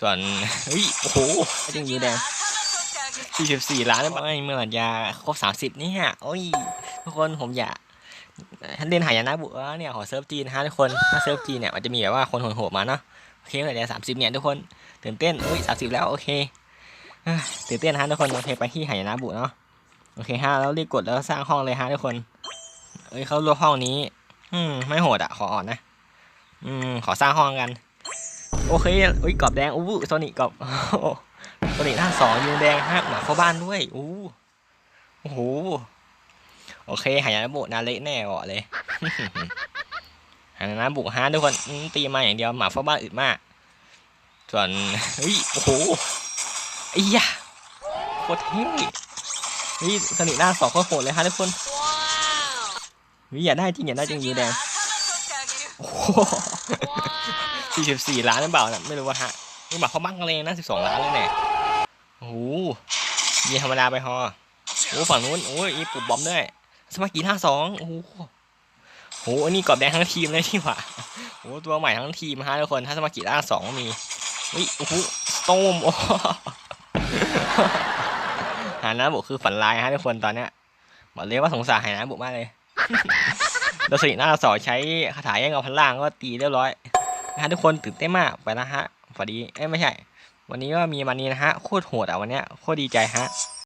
ส่วนเฮ้ยโอ้โหจริงยูแดง44ล้านแล้วไม่เมื่อไหร่จะครบ30นี่ฮะโอ้ยทุกคนผมอยากท่านเล่นหายนะบุว่าเนี่ยขอเซิร์ฟจีนนะฮะทุกคนถ้าเซิร์ฟจีนเนี่ยมันจะมีแบบว่าคนโหดๆมาเนาะโอเคเมื่อไหร่จะ30เนี่ยทุกคนตื่นเต้นเฮ้ย30แล้วโอเคเอ้ยตื่นเต้นนะฮะทุกคนโอเคไปที่หายนะบุเนาะโอเคฮะแล้วรีบกดแล้วสร้างห้องเลยฮะทุกคนเอ้ยเขารวห้องนี้ อืมไม่โหดอะขออ่อนนะ อืมขอสร้างห้องกัน โอเคอุ้ยกรอบแดงอู้โซนิกกรอบโซนิกหน้าสองยูแดงฮะหมาเข้าบ้านด้วยอู้โอ้โหโอเคหายานะบุนาเละแน่ก่อนเลยหายานะบุฮะทุกคนอืมตีมาอย่างเดียวหมาเข้าบ้านอึดมาก ส่วนเฮ้ยโอ้โหไอ้ยะโคตรเท่เฮ้ยโซนิกหน้าสองโคตรโหดเลยฮะทุกคนเฮ้ยอยากได้จริงอยากได้จริงยูแดง โอ้สี่สิบสี่ล้านหรือเปล่านะไม่รู้ว่าฮะนี่บัตรเขาบังกันเลยนะสิบสองล้านเลยเนี่ยโอ้โหยีธรรมดาไปฮอโอ้ฝั่งนู้นโอ้ยอีปุบบอมด้วยสมาร์กีห้าสองโอ้โหโหอันนี้กรอบแดงทั้งทีมเลยที่หว่าโอ้ตัวใหม่ทั้งทีมฮะทุกคนถ้าสมาร์กีห้าสองมีเฮ้ยโอ้โหสโตมโอ้หานะบุกคือฝันร้ายฮะทุกคนตอนเนี้ยบอกเลยว่าสงสารหานะบุกมากเลย โดยสิหน้าสอใช้คาถาแย่งเอาพันล่างก็ตีเรียบร้อยนะฮะทุกคนตื่นเต้นมากไปนะฮะพอดีเอ้ไม่ใช่ วันนี้ก็มีมันนี้นะฮะโคตรโหดอะวันเนี้ยโคตรดีใจฮะ